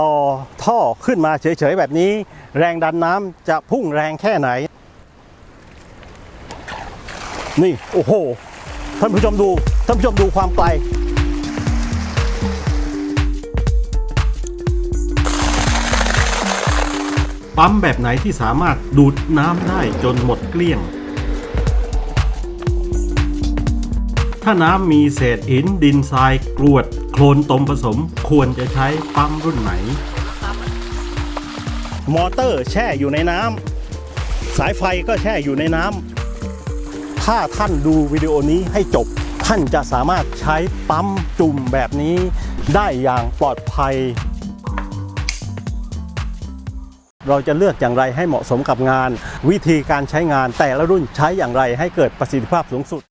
ต่อท่อขึ้นมาเฉยๆแบบนี้ แรงดันน้ำจะพุ่งแรงแค่ไหน นี่ โอ้โห ท่านผู้ชมดูท่านผู้ชมดูความไกลปั๊มแบบไหนที่สามารถดูดน้ำได้จนหมดเกลี้ยง ถ้าน้ำมีเศษหินดินทรายกรวด คลนตมผสมควรจะใช้ปั๊มรุ่นไหน มอเตอร์แช่อยู่ในน้ำสายไฟก็แช่อยู่ในน้ำถ้าท่านดูวิดีโอนี้ให้จบ ท่านจะสามารถใช้ปั๊มจุ่มแบบนี้ได้อย่างปลอดภัย เราจะเลือกอย่างไรให้เหมาะสมกับงาน วิธีการใช้งานแต่ละรุ่นใช้อย่างไรให้เกิดประสิทธิภาพสูงสุด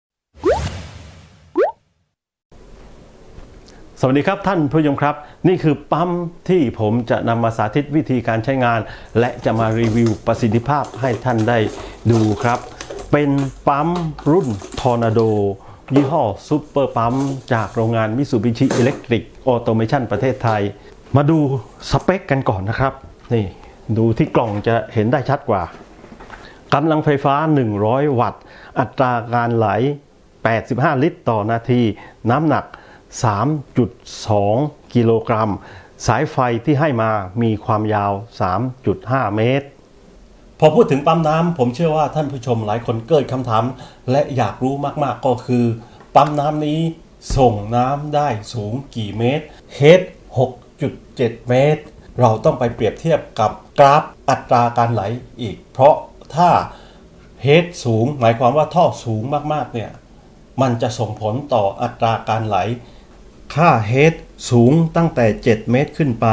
สวัสดีครับท่านผู้ชมครับ นี่คือปั๊มที่ผมจะนำมาสาธิตวิธีการใช้งาน และจะมารีวิวประสิทธิภาพให้ท่านได้ดูครับ เป็นปั๊มรุ่นทอร์นาโด ยี่ห้อซูเปอร์ปั๊มจากโรงงานมิ t ูบิชิอิเล็กทริกออโตเมชันประเทศไทย มาดูสเปคกันก่อนนะครับ นี่ดูที่กล่องจะเห็นได้ชัดกว่ากำลังไฟฟ้า 100 วัตต์ อัตราการไหล 85 ลิตรต่อนาที น้ำหนัก 3.2 กิโลกรัม สายไฟที่ให้มามีความยาว 3.5 เมตร พอพูดถึงปั๊มน้ำผมเชื่อว่าท่านผู้ชมหลายคนเกิดคำถาม และอยากรู้มากๆก็คือ ปั๊มน้ำนี้ส่งน้ำได้สูงกี่เมตรเฮด6.7 เมตร เราต้องไปเปรียบเทียบกับกราฟอัตราการไหลอีก เพราะถ้าเฮดสูง หมายความว่าท่อสูงมากๆเนี่ยมันจะส่งผลต่ออัตราการไหล ค่าเฮดสูงตั้งแต่ 7 เมตรขึ้นไป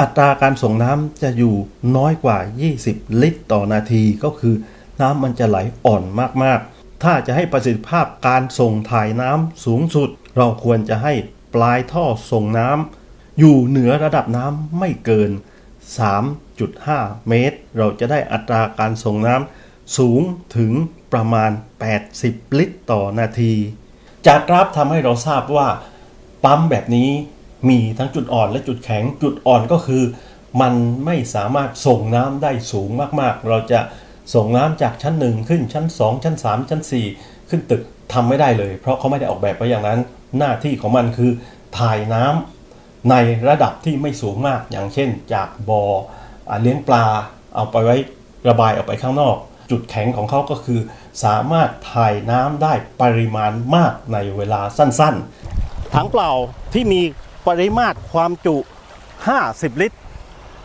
อัตราการส่งน้ำจะอยู่น้อยกว่า 20 ลิตรต่อนาทีก็คือ น้ำมันจะไหลอ่อนมากๆ ถ้าจะให้ประสิทธิภาพการส่งถ่ายน้ำสูงสุด เราควรจะให้ปลายท่อส่งน้ำอยู่เหนือระดับน้ำไม่เกิน 3.5 เมตร เราจะได้อัตราการส่งน้ำสูงถึงประมาณ 80 ลิตรต่อนาที จากกราฟทำให้เราทราบว่า ปั๊มแบบนี้มีทั้งจุดอ่อนและจุดแข็ง จุดอ่อนก็คือ มันไม่สามารถส่งน้ำได้สูงมากๆ เราจะส่งน้ำจากชั้น1ขึ้นชั้น 2 ชั้น 3 ชั้น 4 ขึ้นตึกทำไม่ได้เลย เพราะเขาไม่ได้ออกแบบไว้อย่างนั้น หน้าที่ของมันคือถ่ายน้ำในระดับที่ไม่สูงมาก อย่างเช่น จากบอ่อเลี้ยงปลา เอาไปไว้ระบายออกไปข้างนอก จุดแข็งของเขาก็คือ สามารถถ่ายน้ำได้ปริมาณมากในเวลาสั้นๆ ถังเปล่าที่มีปริมาตรความจุ 50 ลิตร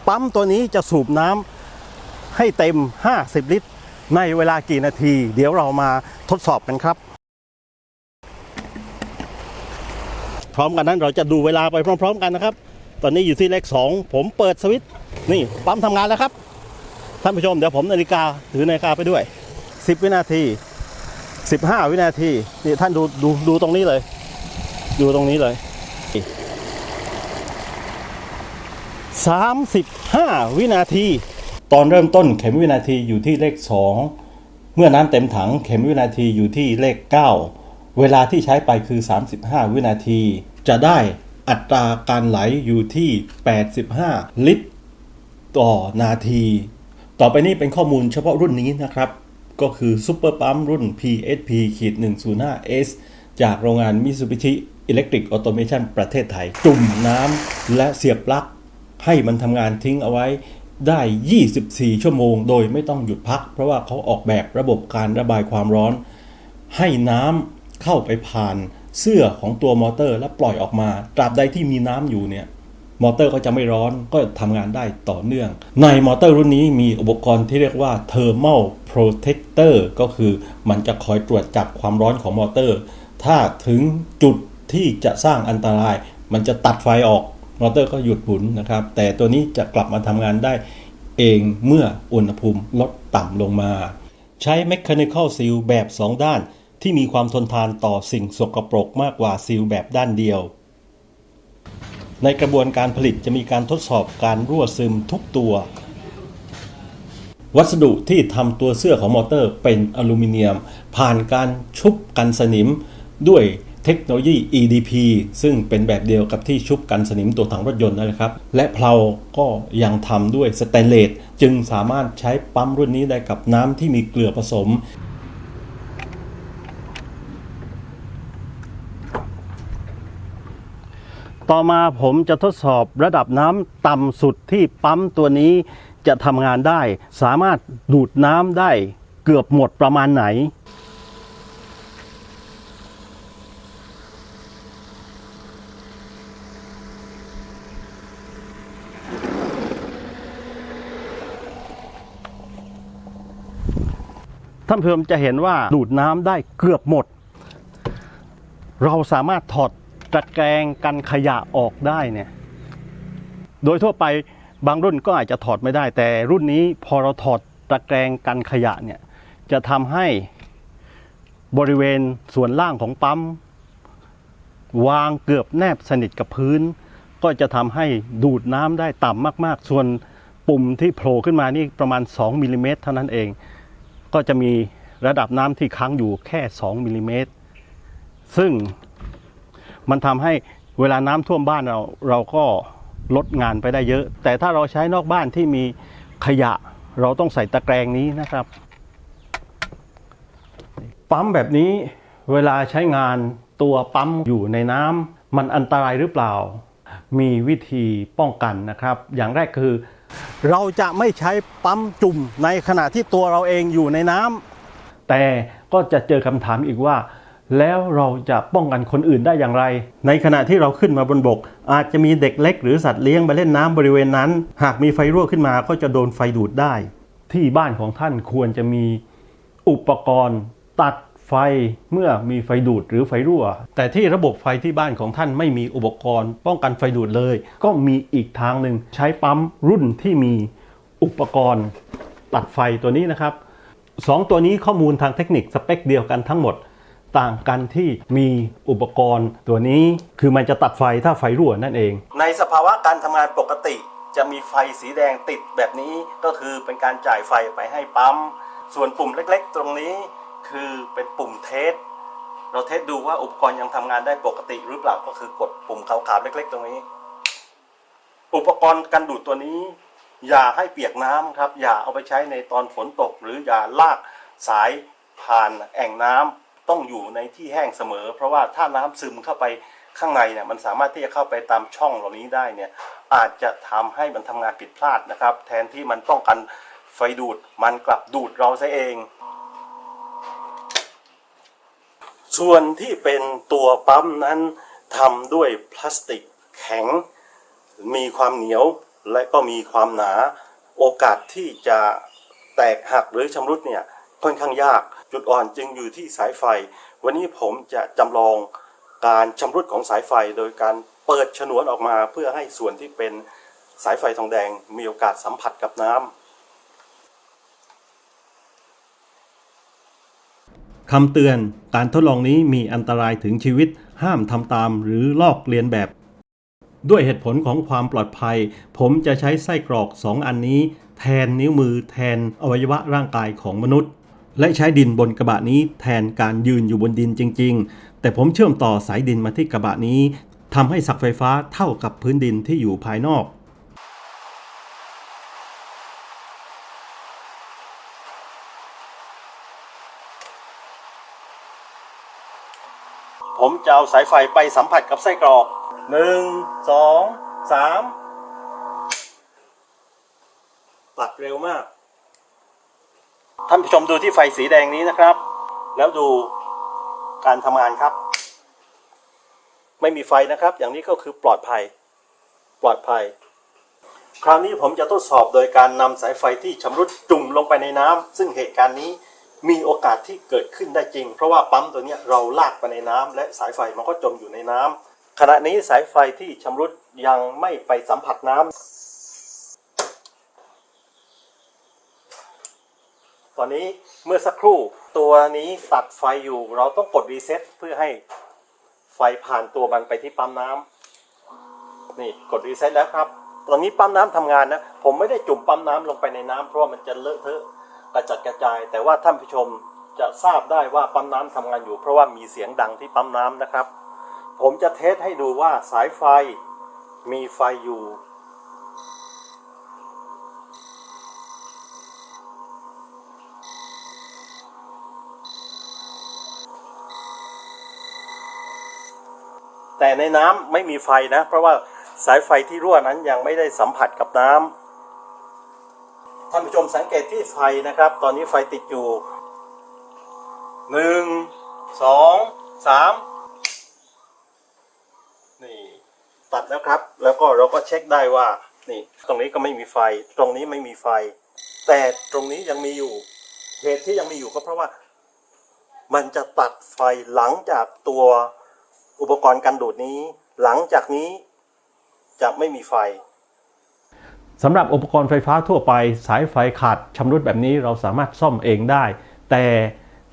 ปั๊มตัวนี้จะสูบน้ำให้เต็ม 50 ลิตร ในเวลากี่นาที เดี๋ยวเรามาทดสอบกันครับ พร้อมกันนั้นเราจะดูเวลาไปพร้อม ๆ กันนะครับ ตอนนี้อยู่ที่เลข 2 ผมเปิดสวิตช์นี่ปั๊มทำงานแล้วครับ ท่านผู้ชมเดี๋ยวผมนาฬิกาถือนาฬิกาไปด้วย 10 วินาที 15 วินาทีนี่ท่านดูดูดูตรงนี้เลย ดูตรงนี้เลย35 วินาที ตอนเริ่มต้นเข็มวินาทีอยู่ที่เลข 2 เมื่อน้ำเต็มถังเข็มวินาทีอยู่ที่เลข 9 เวลาที่ใช้ไปคือ 35 วินาที จะได้อัตราการไหลอยู่ที่ 85 ลิตร ต่อนาที ต่อไปนี้เป็นข้อมูลเฉพาะรุ่นนี้นะครับ ก็คือซุปเปอร์ปั๊มรุ่น PSP ขีด 105S จากโรงงาน Mitsubishi Electric Automation ประเทศไทย จุ่มน้ำและเสียบปลั๊กให้มันทำงานทิ้งเอาไว้ได้ 24 ชั่วโมง โดยไม่ต้องหยุดพัก เพราะว่าเขาออกแบบระบบการระบายความร้อน ให้น้ำเข้าไปผ่านเสื้อของตัวมอเตอร์ และปล่อยออกมา ตราบใดที่มีน้ำอยู่เนี่ยมอเตอร์ก็จะไม่ร้อนก็ทำงานได้ต่อเนื่อง ในมอเตอร์รุ่นนี้มีอุปกรณ์ที่เรียกว่า Thermal Protector ก็คือมันจะคอยตรวจจับความร้อนของมอเตอร์ ถ้าถึงจุด ที่จะสร้างอันตราย มันจะตัดไฟออกมอเตอร์ก็หยุดหมุนนะครับ แต่ตัวนี้จะกลับมาทำงานได้เองเมื่ออุณหภูมิลดต่ำลงมา ใช้ Mechanical Seal แบบ 2 ด้าน ที่มีความทนทานต่อสิ่งสกปรกมากกว่าซีลแบบด้านเดียว ในกระบวนการผลิตจะมีการทดสอบการรั่วซึมทุกตัว วัสดุที่ทำตัวเสื้อของมอเตอร์เป็นอลูมิเนียม ผ่านการชุบกันสนิมด้วย เทคโนโลยี EDP ซึ่งเป็นแบบเดียวกับที่ชุบกันสนิมตัวถังรถยนต์นั่นแหละครับ และเพลาก็ยังทำด้วยสแตนเลสจึงสามารถใช้ปั๊มรุ่นนี้ได้กับน้ำที่มีเกลือผสมต่อมาผมจะทดสอบระดับน้ำต่ำสุดที่ปั๊มตัวนี้จะทำงานได้ สามารถดูดน้ำได้เกือบหมดประมาณไหน ท่านผู้ชมจะเห็นว่าดูดน้ำได้เกือบหมด เราสามารถถอดตะแกรงกันขยะออกได้เนี่ย โดยทั่วไปบางรุ่นก็อาจจะถอดไม่ได้ แต่รุ่นนี้พอเราถอดตะแกรงกันขยะเนี่ยจะทำให้บริเวณส่วนล่างของปั๊ม วางเกือบแนบสนิทกับพื้น ก็จะทำให้ดูดน้ำได้ต่ำมาก ๆ ส่วนปุ่มที่โผล่ขึ้นมานี่ประมาณ 2มิลลิเมตรเท่านั้นเอง ก็จะมีระดับน้ำที่ค้างอยู่แค่ 2มิลลิเมตรซึ่งมันทำให้เวลาน้ำท่วมบ้านเราเราก็ลดงานไปได้เยอะ แต่ถ้าเราใช้นอกบ้านที่มีขยะเราต้องใส่ตะแกรงนี้นะครับ ปั๊มแบบนี้เวลาใช้งานตัวปั๊มอยู่ในน้ำมันอันตรายหรือเปล่า มีวิธีป้องกันนะครับ อย่างแรกคือ เราจะไม่ใช้ปั๊มจุ่มในขณะที่ตัวเราเองอยู่ในน้ำแต่ก็จะเจอคำถามอีกว่า แล้วเราจะป้องกันคนอื่นได้อย่างไร ในขณะที่เราขึ้นมาบนบก อาจจะมีเด็กเล็กหรือสัตว์เลี้ยงมาเล่นน้ำบริเวณนั้น หากมีไฟรั่วขึ้นมาก็จะโดนไฟดูดได้ ที่บ้านของท่านควรจะมีอุปกรณ์ตัด ไฟเมื่อมีไฟดูดหรือไฟรั่ว แต่ที่ระบบไฟที่บ้านของท่านไม่มีอุปกรณ์ ป้องกันไฟดูดเลย ก็มีอีกทางหนึ่งใช้ปั๊มรุ่นที่มีอุปกรณ์ตัดไฟตัวนี้นะครับสองตัวนี้ข้อมูลทางเทคนิคสเปคเดียวกันทั้งหมด ต่างกันที่มีอุปกรณ์ตัวนี้คือมันจะตัดไฟถ้าไฟรั่วนั่นเอง ในสภาวะการทำงานปกติจะมีไฟสีแดงติดแบบนี้ก็คือเป็นการจ่ายไฟไปให้ปั๊ม ส่วนปุ่มเล็กๆ ตรงนี้ คือเป็นปุ่มเทส เราเทสดูว่าอุปกรณ์ยังทำงานได้ปกติหรือเปล่าก็คือกดปุ่มขาวๆเล็ก ๆ ตรงนี้ อุปกรณ์กันดูดตัวนี้ อย่าให้เปียกน้ำครับ อย่าเอาไปใช้ในตอนฝนตก หรืออย่าลากสายผ่านแอ่งน้ำต้องอยู่ในที่แห้งเสมอ เพราะว่าถ้าน้ำซึมเข้าไปข้างในเนี่ยมันสามารถที่จะเข้าไปตามช่องเหล่านี้ได้เนี่ยอาจจะทำให้มันทำงานผิดพลาดนะครับ แทนที่มันป้องกันไฟดูดมันกลับดูดเราซะเอง ส่วนที่เป็นตัวปั๊มนั้นทำด้วยพลาสติกแข็ง มีความเหนียวและก็มีความหนาโอกาสที่จะแตกหักหรือชำรุดเนี่ยค่อนข้างยากจุดอ่อนจึงอยู่ที่สายไฟ วันนี้ผมจะจำลองการชำรุดของสายไฟโดยการเปิดฉนวนออกมาเพื่อให้ส่วนที่เป็นสายไฟทองแดงมีโอกาสสัมผัสกับน้ำ คำเตือน การทดลองนี้มีอันตรายถึงชีวิต ห้ามทำตามหรือลอกเลียนแบบ ด้วยเหตุผลของความปลอดภัย ผมจะใช้ไส้กรอก 2 อันนี้ แทนนิ้วมือแทนอวัยวะร่างกายของมนุษย์ และใช้ดินบนกระบะนี้แทนการยืนอยู่บนดินจริง ๆ แต่ผมเชื่อมต่อสายดินมาที่กระบะนี้ทำให้สักไฟฟ้าเท่ากับพื้นดินที่อยู่ภายนอก ผมจะเอาสายไฟไปสัมผัสกับไส้กรอกหนึ่งสองสามตัดเร็วมาก ท่านผู้ชมดูที่ไฟสีแดงนี้นะครับ แล้วดูการทำงานครับ ไม่มีไฟนะครับ อย่างนี้ก็คือปลอดภัย ปลอดภัย คราวนี้ผมจะทดสอบโดยการนำสายไฟที่ชำรุดจุ่มลงไปในน้ำซึ่งเหตุการณ์นี้ มีโอกาสที่เกิดขึ้นได้จริง เพราะว่าปั๊มตัวนี้เราลากไปในน้ำและสายไฟมันก็จมอยู่ในน้ำขณะนี้สายไฟที่ชำรุดยังไม่ไปสัมผัสน้ำตอนนี้เมื่อสักครู่ตัวนี้ตัดไฟอยู่ เราต้องกดรีเซ็ตเพื่อให้ไฟผ่านตัวมันไปที่ปั๊มน้ำนี่กดรีเซ็ตแล้วครับ ตอนนี้ปั๊มน้ำทำงานนะ ผมไม่ได้จุ่มปั๊มน้ำลงไปในน้ำเพราะว่ามันจะเลอะเทอะ กระจัดกระจาย แต่ว่าท่านผู้ชมจะทราบได้ว่าปั๊มน้ำทำงานอยู่ เพราะว่ามีเสียงดังที่ปั๊มน้ำนะครับ ผมจะเทสให้ดูว่าสายไฟมีไฟอยู่ แต่ในน้ำไม่มีไฟนะ เพราะว่าสายไฟที่รั่วนั้นยังไม่ได้สัมผัสกับน้ำ ท่านผู้ชมสังเกตที่ไฟนะครับ ตอนนี้ไฟติดอยู่หนึ่งสองสามนี่ตัดแล้วครับ แล้วก็เราก็เช็คได้ว่า นี่ ตรงนี้ก็ไม่มีไฟ ตรงนี้ไม่มีไฟ แต่ตรงนี้ยังมีอยู่เหตุที่ยังมีอยู่ก็เพราะว่า มันจะตัดไฟหลังจากตัวอุปกรณ์กันดูดนี้ หลังจากนี้จะไม่มีไฟ สำหรับอุปกรณ์ไฟฟ้าทั่วไปสายไฟขาดชำรุดแบบนี้เราสามารถซ่อมเองได้ แต่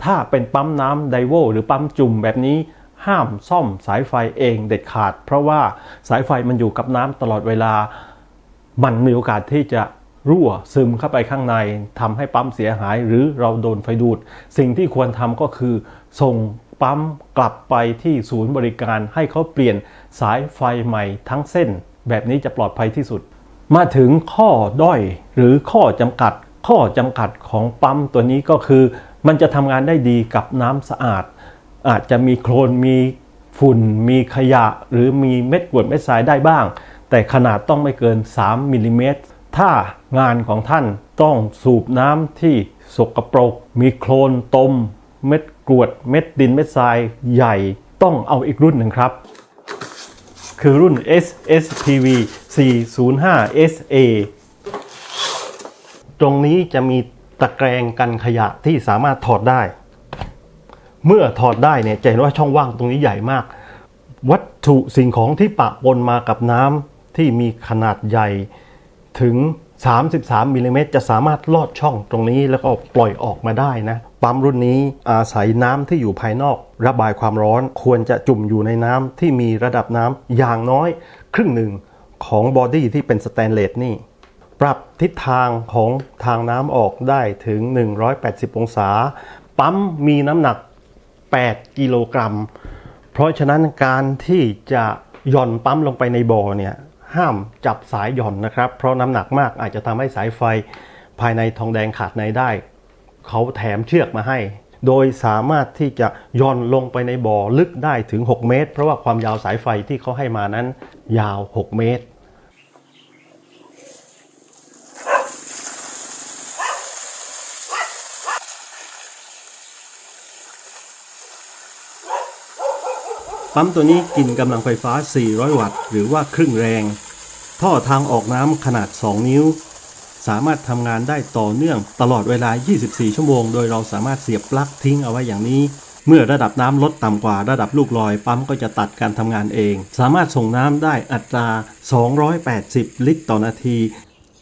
ถ้าเป็นปั๊มน้ำไดโวหรือปั๊มจุ่มแบบนี้ห้ามซ่อมสายไฟเองเด็ดขาด เพราะว่าสายไฟมันอยู่กับน้ำตลอดเวลา มันมีโอกาสที่จะรั่วซึมเข้าไปข้างในทำให้ปั๊มเสียหายหรือเราโดนไฟดูด สิ่งที่ควรทำก็คือ ส่งปั๊มกลับไปที่ศูนย์บริการให้เขาเปลี่ยนสายไฟใหม่ทั้งเส้น แบบนี้จะปลอดภัยที่สุด มาถึงข้อด้อยหรือข้อจำกัด ข้อจำกัดของปั๊มตัวนี้ก็คือ มันจะทำงานได้ดีกับน้ำสะอาด อาจจะมีโคลนมีฝุ่น มีขยะ หรือมีเม็ดกรวดเม็ดทรายได้บ้าง แต่ขนาดต้องไม่เกิน 3มิลลิเมตรถ้างานของท่านต้องสูบน้ำที่สกปรก มีโคลนตม เม็ดกรวด เม็ดดินเม็ดทรายใหญ่ ต้องเอาอีกรุ่นหนึ่งครับ คือรุ่น SSPV 405 SA ตรงนี้จะมีตะแกรงกันขยะที่สามารถถอดได้ เมื่อถอดได้เนี่ยจะเห็นว่าช่องว่างตรงนี้ใหญ่มาก วัตถุสิ่งของที่ปะปนมากับน้ำที่มีขนาดใหญ่ถึง 33มิลลิเมตรจะสามารถลอดช่องตรงนี้แล้วก็ปล่อยออกมาได้นะ ปั๊มรุ่นนี้อาศัยน้ำที่อยู่ภายนอก ระบายความร้อนควรจะจุ่มอยู่ในน้ำที่มีระดับน้ำอย่างน้อย ครึ่งหนึ่งของบอดี้ที่เป็นสแตนเลสนี่ ปรับทิศทางของทางน้ำออกได้ถึง 180 องศา ปั๊มมีน้ำหนัก 8 กิโลกรัม เพราะฉะนั้นการที่จะหย่อนปั๊มลงไปในบ่อเนี่ยห้ามจับสายหย่อนนะครับ เพราะน้ำหนักมากอาจจะทำให้สายไฟภายในทองแดงขาดในได้ เขาแถมเชือกมาให้ โดยสามารถที่จะย่อนลงไปในบ่อลึกได้ถึง 6 เมตร เพราะว่าความยาวสายไฟที่เขาให้มานั้น ยาว 6 เมตรปั๊มตัวนี้กินกำลังไฟฟ้า 400 วัตต์ หรือว่าครึ่งแรง ท่อทางออกน้ำขนาด 2 นิ้ว สามารถทำงานได้ต่อเนื่องตลอดเวลา 24 ชั่วโมง โดยเราสามารถเสียบปลั๊กทิ้งเอาไว้อย่างนี้ เมื่อระดับน้ำลดต่ำกว่าระดับลูกลอยปั๊มก็จะตัดการทำงานเอง สามารถส่งน้ำได้อัตรา 280 ลิตรต่อนาที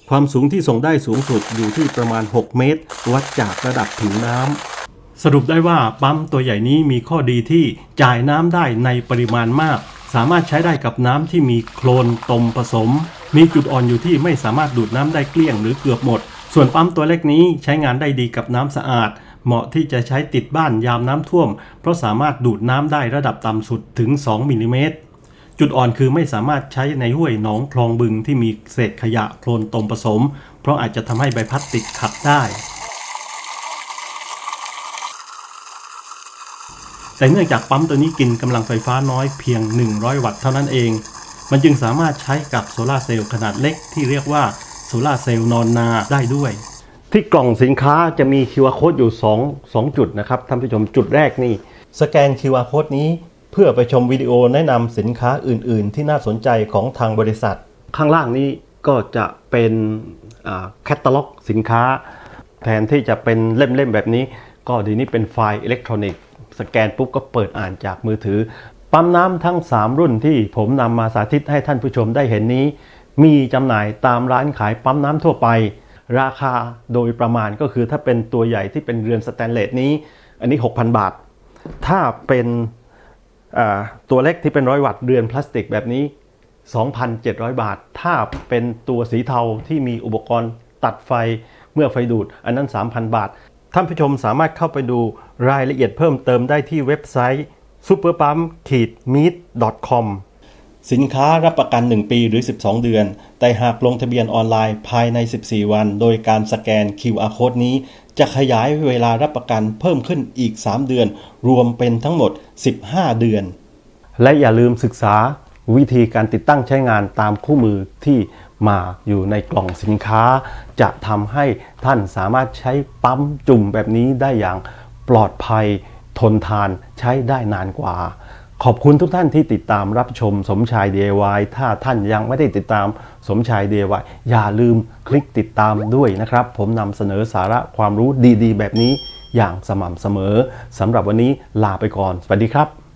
ความสูงที่ส่งได้สูงสุดอยู่ที่ประมาณ 6 เมตร วัดจากระดับผิวน้ำสรุปได้ว่าปั๊มตัวใหญ่นี้มีข้อดีที่จ่ายน้ำได้ในปริมาณมาก สามารถใช้ได้กับน้ำที่มีโคลนตมผสม มีจุดอ่อนอยู่ที่ไม่สามารถดูดน้ำได้เกลี้ยงหรือเกือบหมด ส่วนปั๊มตัวเล็กนี้ใช้งานได้ดีกับน้ำสะอาด เหมาะที่จะใช้ติดบ้านยามน้ำท่วม เพราะสามารถดูดน้ำได้ระดับต่ำสุดถึง 2มิลลิเมตรจุดอ่อนคือไม่สามารถใช้ในห้วยหนองคลองบึงที่มีเศษขยะโคลนตมผสม เพราะอาจจะทำให้ใบพัดติดขัดได้ แต่เนื่องจากปั๊มตัวนี้กินกำลังไฟฟ้าน้อยเพียง 100 วัตต์เท่านั้นเอง มันจึงสามารถใช้กับโซลาร์เซลล์ขนาดเล็กที่เรียกว่าโซลาร์เซลล์นอนนาได้ด้วย ที่กล่องสินค้าจะมี QR code อยู่2 2จุดนะครับท่านผู้ชมจุดแรกนี่ สแกน QR code นี้เพื่อไปชมวิดีโอแนะนำสินค้าอื่น ๆ ที่น่าสนใจของทางบริษัท ข้างล่างนี้ก็จะเป็นแคตตาล็อกสินค้า แทนที่จะเป็นเล่ม ๆ แบบนี้ ก็ดีนี้เป็นไฟล์อิเล็กทรอนิกส์สแกนปุ๊บก็เปิดอ่านจากมือถือ ปั๊มน้ำทั้ง 3 รุ่นที่ผมนำมาสาธิตให้ท่านผู้ชมได้เห็นนี้ มีจำหน่ายตามร้านขายปั๊มน้ำทั่วไป ราคาโดยประมาณก็คือถ้าเป็นตัวใหญ่ที่เป็นเรือนสแตนเลสนี้ อันนี้ 6,000 บาท ถ้าเป็นตัวเล็กที่เป็นร้อยวัตต์เรือนพลาสติกแบบนี้ 2,700 บาท ถ้าเป็นตัวสีเทาที่มีอุปกรณ์ตัดไฟเมื่อไฟดูด อันนั้น 3,000 บาท ท่านผู้ชมสามารถเข้าไปดูรายละเอียดเพิ่มเติมได้ที่เว็บไซต์ superpump-meet.com สินค้ารับประกัน 1 ปีหรือ 12 เดือน แต่หากลงทะเบียนออนไลน์ภายใน 14 วัน โดยการสแกน QR code นี้ จะขยายเวลารับประกันเพิ่มขึ้นอีก 3 เดือน รวมเป็นทั้งหมด 15 เดือน และอย่าลืมศึกษาวิธีการติดตั้งใช้งานตามคู่มือที่มาอยู่ในกล่องสินค้า จะทำให้ท่านสามารถใช้ปั๊มจุ่มแบบนี้ได้อย่างปลอดภัย ทนทานใช้ได้นานกว่า ขอบคุณทุกท่านที่ติดตามรับชมสมชาย DIY ถ้าท่านยังไม่ได้ติดตามสมชาย DIY อย่าลืมคลิกติดตามด้วยนะครับ ผมนำเสนอสาระความรู้ดีๆ แบบนี้อย่างสม่ำเสมอสำหรับวันนี้ลาไปก่อน สวัสดีครับ